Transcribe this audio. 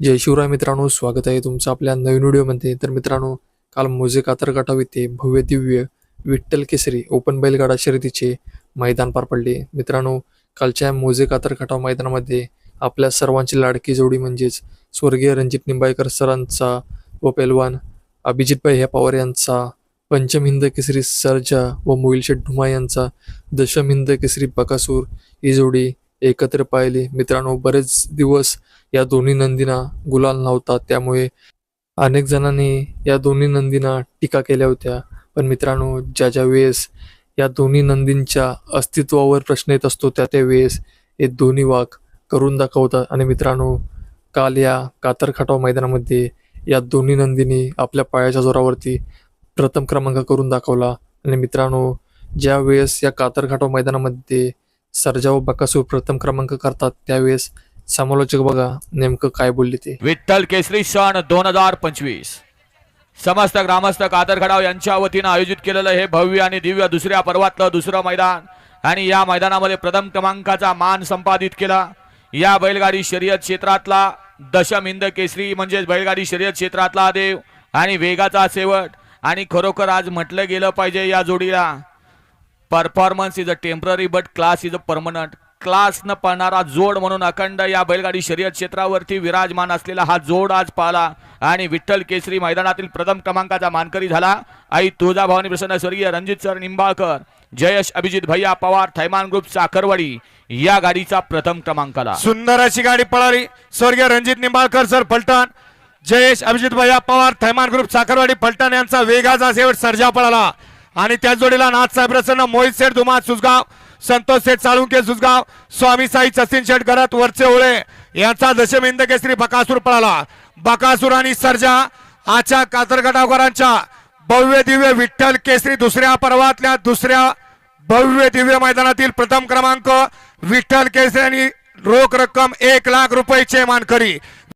जय शिवराय मित्रांनो स्वागत आहे तुमचं आपल्या नवीन व्हिडिओमध्ये. तर मित्रांनो काल मोजे कातरकाठाव गटाव येथे भव्य दिव्य विठ्ठल केसरी ओपन बैलगाडा शर्यतीचे मैदान पार पडले. मित्रांनो कालच्या मोजे कातर मैदानामध्ये आपल्या सर्वांची लाडकी जोडी म्हणजेच स्वर्गीय रणजित निंबाळकर सरांचा व पैलवान अभिजितभाई ह्या पवार यांचा पंचम हिंद केसरी सरजा व मोहिल शेठ ढुमा यांचा दशम हिंद केसरी बकासूर ही जोडी एकत्र पाहिले. मित्रांनो बरेच दिवस या दोन्ही नंदींना गुलाल नव्हता. त्यामुळे अनेक जणांनी या दोन्ही नंदींना टीका केल्या होत्या. पण मित्रांनो ज्या ज्या वेळेस या दोन्ही नंदींच्या अस्तित्वावर प्रश्न येत असतो त्या त्या वेळेस हे दोन्ही वाघ करून दाखवतात. आणि मित्रांनो काल या कातर खटाव मैदानामध्ये या दोन्ही नंदींनी आपल्या पायाच्या जोरावरती प्रथम क्रमांक करून दाखवला. आणि मित्रांनो ज्या वेळेस या कातर खटाव मैदानामध्ये सर्जा व बकासूर प्रथम क्रमांक करतात. त्यावेळेस समालोचक बघा नेमकं काय बोलले ते. विठ्ठल केसरी सण दोन हजार पंचवीस. समस्त ग्रामस्थ कादर खडाव यांच्या वतीनं आयोजित केलेलं हे भव्य आणि दिव्य दुसऱ्या पर्वातलं दुसरं मैदान आणि या मैदानामध्ये प्रथम क्रमांकाचा मान संपादित केला. या बैलगाडी शर्यत क्षेत्रातला दशम हिंद केसरी म्हणजेच बैलगाडी शर्यत क्षेत्रातला देव आणि वेगाचा शेवट आणि खरोखर आज म्हटलं गेलं पाहिजे या जोडीला. Performance is a temporary but class is a permanent class न पाहणारा जोड म्हणून अखंड या बैलगाडी शर्यत क्षेत्रावरती विराजमान असलेला हा जोड आज पाहला. आणि विठ्ठल केसरी मैदानातील प्रथम क्रमांकाचा मानकरी झाला. आई तुळजाभवानी प्रसन्न स्वर्गीय रणजित सर निंबाळकर जयश अभिजित भैया पवार थैमान ग्रुप साखरवाडी या गाडीचा प्रथम क्रमांकाला. सुंदर अशी गाडी पळाली. स्वर्गीय रणजित निंबाळकर सर फलटण जयेश अभिजित भैया पवार थैमान ग्रुप साखरवाडी फलटण यांचा वेगाचा शेवट सर्जा पळाला. आणि त्या जोडीला नाथ साहेब प्रसन्न मोहित शेठ धुमा सुजगाव संतोष शेठ साळुंके सुजगाव स्वामी साई सचिन शेठ गरत वरचे ओळे. यांचा दशमिंद केसरी बकासूर पळाला. बकासूर आणि सर्जा आजच्या कातरगटावकरांच्या भव्य दिव्य विठ्ठल केसरी दुसऱ्या पर्वातल्या दुसऱ्या भव्य दिव्य मैदानातील प्रथम क्रमांक विठ्ठल केसरी आणि रोख रक्कम एक लाख रुपयेचे मानकरी.